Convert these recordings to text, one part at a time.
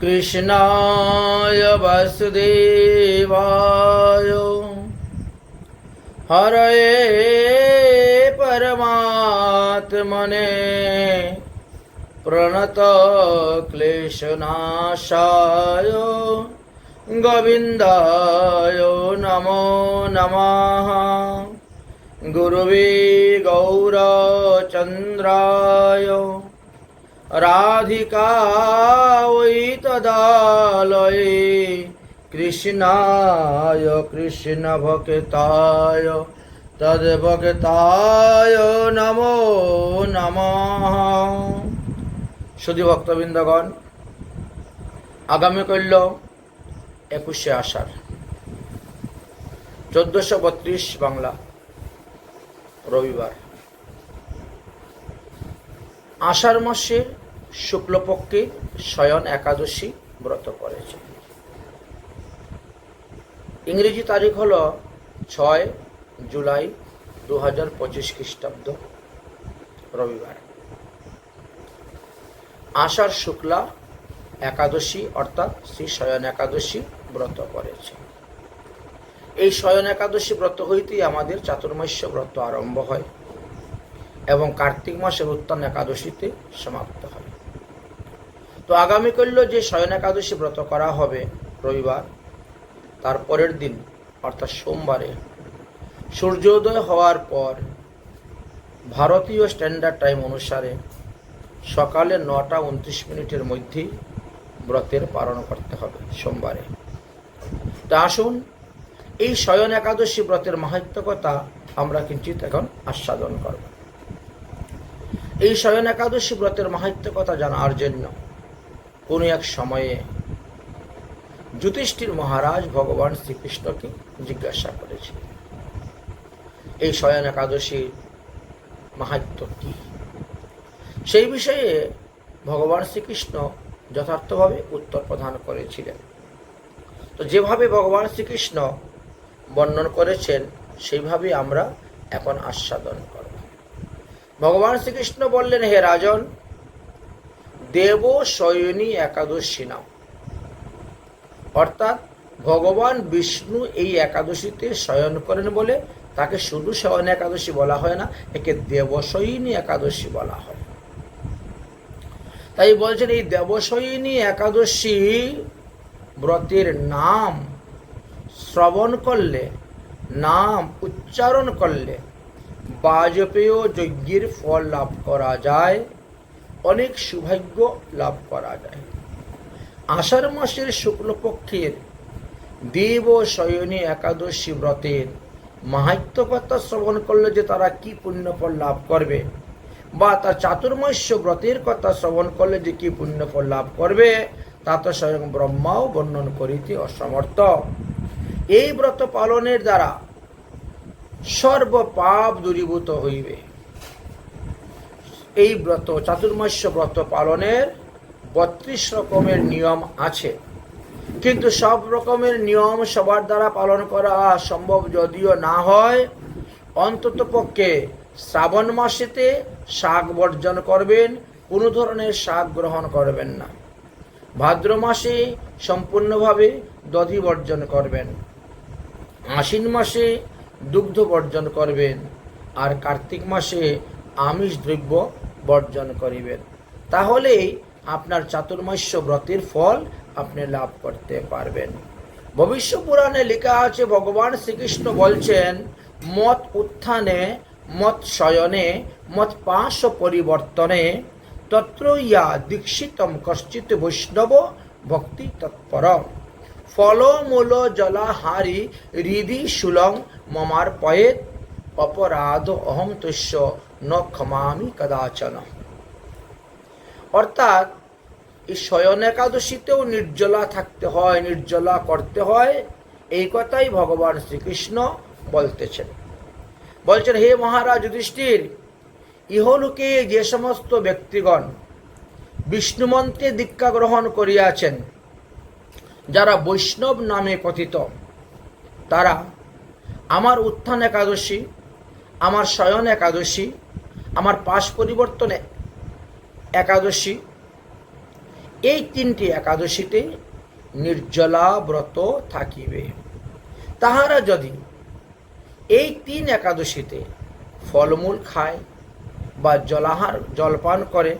কৃষ্ণায় বাসুদেবায়। হরে পরমাত্মনে প্রণত ক্লেশনাশায়। গোবিন্দায় নমো নমঃ। গুরুবে গৌরচন্দ্রায়। রাধিকা, ওই তদালয়ে। কৃষ্ণায়, কৃষ্ণ ভক্তায়, তদ ভক্তায় নম নম। শুধু ভক্তবৃন্দগণ, আগামী করল একুশে আষাঢ়, চোদ্দশো বত্রিশ বাংলা, রবিবার। আষাঢ় মাসের শুক্লপক্ষে শয়ন একাদশী ব্রত করেছে। ইংরেজি তারিখ হল ছয় জুলাই দু হাজার পঁচিশ খ্রিস্টাব্দ, রবিবার। আষাঢ় শুক্লা একাদশী অর্থাৎ শ্রী শয়ন একাদশী ব্রত করেছে। এই শয়ন একাদশী ব্রত হইতেই আমাদের চাতুর্মাস্য ব্রত আরম্ভ হয় এবং কার্তিক মাসের উত্তান একাদশীতে সমাপ্ত হয়। তো আগামীকাল্য যে শয়ন একাদশী ব্রত করা হবে রবিবার, তার পরের দিন, অর্থাৎ সোমবারে, সূর্যোদয় হওয়ার পর ভারতীয় স্ট্যান্ডার্ড টাইম অনুসারে সকালে নটা উনত্রিশ মিনিটের মধ্যেই ব্রতের পালন করতে হবে সোমবারে। তা আসুন, এই শয়ন একাদশী ব্রতের মাহাত্মকতা আমরা কিঞ্চিত এখন আস্বাদন করব। এই শয়ন একাদশী ব্রতের মাহাত্মকতা জানার জন্য কোনো এক সময়ে যুধিষ্ঠির মহারাজ ভগবান শ্রীকৃষ্ণকে জিজ্ঞাসা করেছিলেন এই শয়ন একাদশীর মাহাত্ম কি? সেই বিষয়ে ভগবান শ্রীকৃষ্ণ যথার্থভাবে উত্তর প্রদান করেছিলেন। তো যেভাবে ভগবান শ্রীকৃষ্ণ বর্ণন করেছেন, সেইভাবে আমরা এখন আস্বাদন করব। ভগবান শ্রীকৃষ্ণ বললেন, হে রাজন দেব শয়নী একাদশী নাম। অর্থাৎ ভগবান বিষ্ণু এই একাদশীতে শয়ন করেন বলে তাকে শুধু শয়ন একাদশী বলা হয় না, একে দেবশয়িনী একাদশী বলা হয়। তাই বলছেন, এই দেবশয়িনী একাদশী ব্রতের নাম শ্রবণ করলে, নাম উচ্চারণ করলে বাজপেয় যজ্ঞের ফল লাভ করা যায়। অনেক সৌভাগ্য লাভ করা যায়। আষাঢ় মাসের শুক্লপক্ষের দেব শয়নী একাদশী ব্রতের মাহাত্য কথা শ্রবণ করলে যে তারা কি পুণ্যফল লাভ করবে বা তার চাতুর্মাস্য ব্রতের কথা শ্রবণ করলে যে কি পুণ্যফল লাভ করবে, তা তো স্বয়ং ব্রহ্মাও বর্ণন করিতে অসমর্থ। এই ব্রত পালনের দ্বারা সর্ব পাপ দূরীভূত হইবে। এই ব্রত, চাতুর্মাস্য ব্রত পালনের বত্রিশ রকমের নিয়ম আছে। কিন্তু সব রকমের নিয়ম সবার দ্বারা পালন করা সম্ভব যদিও না হয়, অন্তত পক্ষে শ্রাবণ মাসেতে শাক বর্জন করবেন, কোনো ধরনের শাক গ্রহণ করবেন না। ভাদ্র মাসে সম্পূর্ণভাবে দধি বর্জন করবেন। আশ্বিন মাসে দুগ্ধ বর্জন করবেন। আর কার্তিক মাসে আমিষ দ্রব্য বর্জন করিবেন। তাহলেই আপনার চাতুর্মাস্য ব্রতের ফল আপনি লাভ করতে পারবেন। ভবিষ্য পুরাণে লেখা আছে, ভগবান শ্রীকৃষ্ণ বলছেন, মত উত্থানে, মত শয়নে, মত পাশ পরিবর্তনে তত্র ইয়া দীক্ষিতম কশ্চিত বৈষ্ণব ভক্তি তৎপর ফলমূল জলাহারি হৃদি, সুলং মমার পয়েত অপরাধ অহম তুষ্য ন ক্ষমামি কদাচন। অর্থাৎ, এই শয়ন একাদশীতেও নির্জলা থাকতে হয়, নির্জলা করতে হয়, এই কথাই ভগবান শ্রীকৃষ্ণ বলতেছেন। বলছেন, হে মহারাজ যুধিষ্ঠির, ইহলোকে যে সমস্ত ব্যক্তিগণ বিষ্ণুমন্ত্রে দীক্ষা গ্রহণ করিয়াছেন, যারা বৈষ্ণব নামে কথিত, তারা আমার উত্থান একাদশী, আমার শয়ন একাদশী আমার পাশ পরিবর্তনে একাদশী। এই তিনটি একাদশীতে নির্জলা ব্রত থাকিবে। তাহারা যদি এই তিন একাদশীতে ফলমূল খায় বা জলাহার জলপান করে,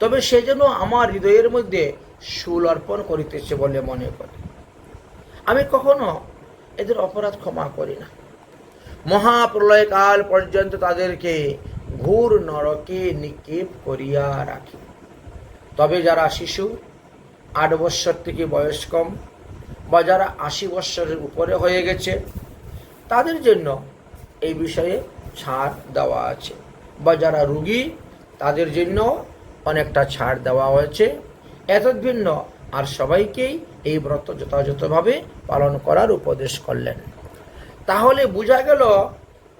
তবে সে যেন আমার হৃদয়ের মধ্যে সুল অর্পণ করিতেছে বলে মনে করে। আমি কখনো এদের অপরাধ ক্ষমা করি না। মহাপ্রলয়কাল পর্যন্ত তাদেরকে ঘুর নরকে নিক্ষেপ করিয়া রাখি। তবে যারা শিশু, আট বৎসর থেকে বয়স কম বা যারা আশি বৎসরের উপরে হয়ে গেছে, তাদের জন্য এই বিষয়ে ছাড় দেওয়া আছে বা যারা রুগী, তাদের জন্য অনেকটা ছাড় দেওয়া হয়েছে। এতদ ভিন্ন আর সবাইকেই এই ব্রত যথাযথভাবে পালন করার উপদেশ করলেন। তাহলে বোঝা গেল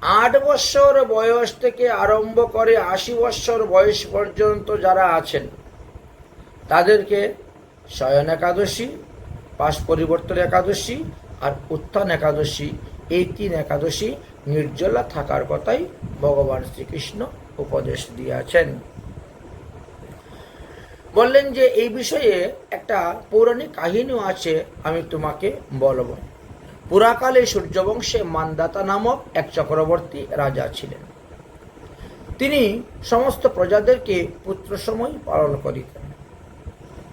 আট বৎসর বয়স থেকে আরম্ভ করে আশি বৎসর বয়স পর্যন্ত যারা আছেন, তাদেরকে শয়ন একাদশী, পাশ পরিবর্তন একাদশী আর উত্থান একাদশী, এই তিন একাদশী নির্জলা থাকার কথাই ভগবান শ্রীকৃষ্ণ উপদেশ দিয়েছেন। বললেন যে, এই বিষয়ে একটা পৌরাণিক কাহিনীও আছে, আমি তোমাকে বলব। পুরাকালে সূর্যবংশে মানদাতা নামক এক চক্রবর্তী রাজা ছিলেন। তিনি সমস্ত প্রজাদেরকে পুত্র সময় পালন করিতেন।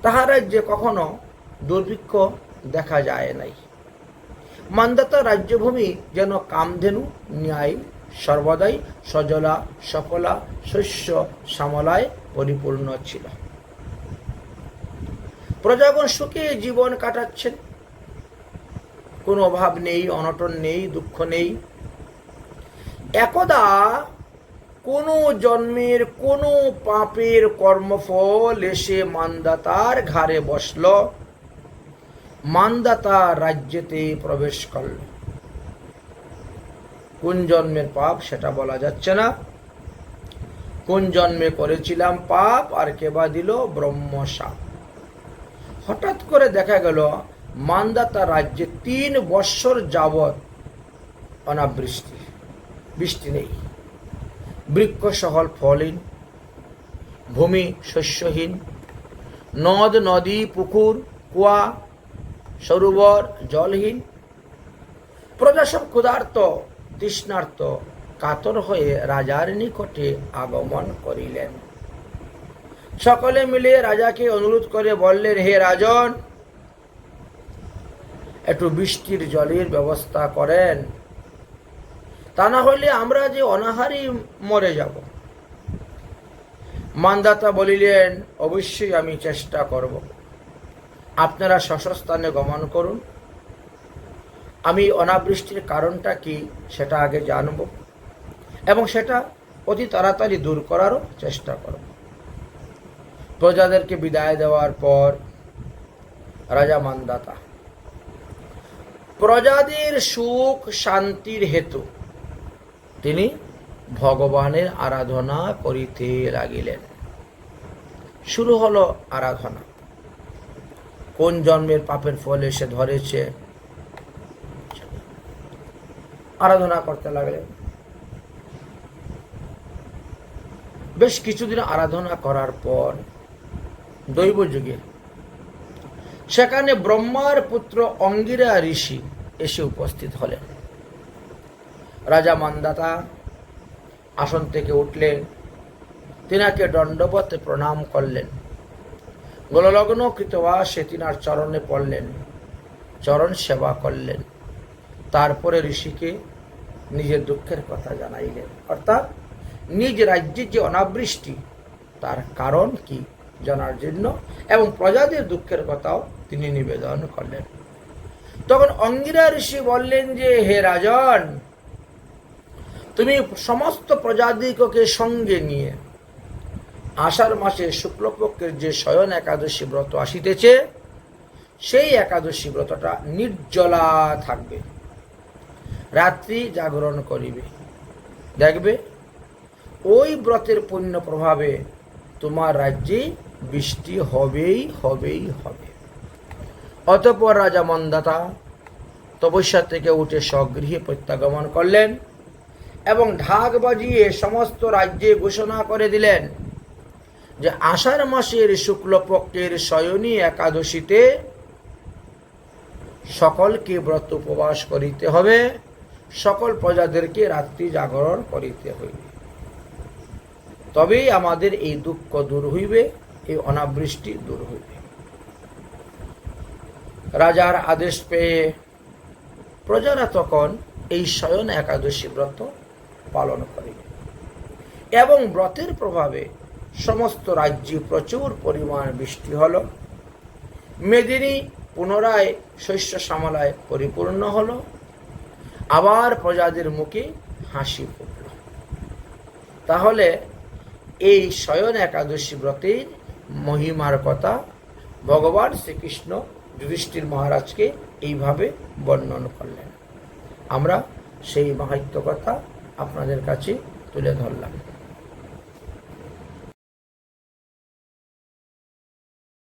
তাহার রাজ্যে কখনো দুর্ভিক্ষ দেখা যায় নাই। মান্দাতা রাজ্যভূমি যেন কামধেনু, ন্যায় সর্বদাই সজলা সফলা শস্য, শ্যামলায় পরিপূর্ণ ছিল। প্রজাগণ সুখে জীবন কাটাচ্ছেন। কোনো অভাব নেই, অনটন নেই, দুঃখ নেই। একদা কোনো জন্মের কোনো পাপের কর্মফল এসে মানদাতার ঘাড়ে বসল। মানদাতা রাজ্যেতে প্রবেশ করল। কোন জন্মের পাপ সেটা বলা যাচ্ছে না। কোন জন্মে করেছিলাম পাপ আর কেবা দিল ব্রহ্মসাপ হঠাৎ করে দেখা গেল মানদাতা রাজ্যে তিন বৎসর যাবৎ অনাবৃষ্টি, বৃষ্টি নেই। বৃক্ষ সহল ফলহীন, ভূমি শস্যহীন, নদ, নদী, পুকুর, কুয়া, সরোবর জলহীন। প্রজা সব ক্ষুধার্ত, তৃষ্ণার্ত, কাতর হয়ে রাজার নিকটে আগমন করিলেন। সকলে মিলে রাজাকে অনুরোধ করে বললেন, হে রাজন একটু বৃষ্টির জলের ব্যবস্থা করেন। তা না হলে আমরা যে অনাহারি মরে যাব। মানদাতা বলিলেন, অবশ্যই আমি চেষ্টা করব। আপনারা শশস্থানে গমন করুন। আমি অনাবৃষ্টির কারণটা কি সেটা আগে জানব এবং সেটা অতি তাড়াতাড়ি দূর করারও চেষ্টা করব। প্রজাদেরকে বিদায় দেওয়ার পর রাজা মানদাতা প্রজাদের সুখ শান্তির হেতু। তিনি ভগবানের আরাধনা করিতে লাগিলেন। শুরু হলো আরাধনা। কোন জন্মের পাপের ফলে সে ধরেছে? আরাধনা করতে লাগলেন। বেশ কিছুদিন আরাধনা করার পর দৈব যুগে সেখানে ব্রহ্মার পুত্র অঙ্গিরা ঋষি এসে উপস্থিত হলেন। রাজা মান্দাতা আসন থেকে উঠলেন। তিনাকে দণ্ডবতে প্রণাম করলেন। গোললগ্ন কৃতবাসে তিনার চরণে পড়লেন, চরণ সেবা করলেন। তারপরে ঋষিকে নিজের দুঃখের কথা জানাইলেন। অর্থাৎ নিজ রাজ্যের যে অনাবৃষ্টি, তার কারণ কি জানার জন্য এবং প্রজাদের দুঃখের কথাও তিনি নিবেদন করলেন। তখন অঙ্গিরা ঋষি বললেন যে, হে রাজন, তুমি সমস্ত প্রজাদিগকে সঙ্গে নিয়ে আষাঢ় মাসে শুক্লপক্ষের যে শয়ন একাদশী ব্রত আসিতেছে, সেই একাদশী ব্রতটা নির্জলা থাকবে। রাত্রি জাগরণ করিবে। দেখবে, ওই ব্রতের পুণ্য প্রভাবে তোমার রাজ্যে বৃষ্টি হবেই হবেই, হবে। অতপর রাজা মন্দাতা তপস্যা থেকে উঠে স্বগৃহে প্রত্যাগমন করলেন এবং ঢাক বাজিয়ে সমস্ত রাজ্যে ঘোষণা করে দিলেন যে আষাঢ় মাসের শুক্লপক্ষের শয়নী একাদশীতে সকলকে ব্রত উপবাস করিতে হবে, সকল প্রজাদেরকে রাত্রি জাগরণ করিতে হইবে। তবেই আমাদের এই দুঃখ দূর হইবে, এই অনাবৃষ্টি দূর হইবে। রাজার আদেশ পেয়ে প্রজারা তখন এই শয়ন একাদশী ব্রত পালন করে। এবং ব্রতের প্রভাবে সমস্ত রাজ্যে প্রচুর পরিমাণ বৃষ্টি হল। মেদিনী পুনরায় শস্য শ্যামলায় পরিপূর্ণ হল। আবার প্রজাদের মুখে হাসি ফুটল। তাহলে এই শয়ন একাদশী ব্রতের মহিমার কথা ভগবান শ্রীকৃষ্ণ যুধিষ্ঠির মহারাজকে এইভাবে বর্ণন করলেন। আমরা সেই মাহাত্য কথা আপনাদের কাছে তুলে ধরলাম।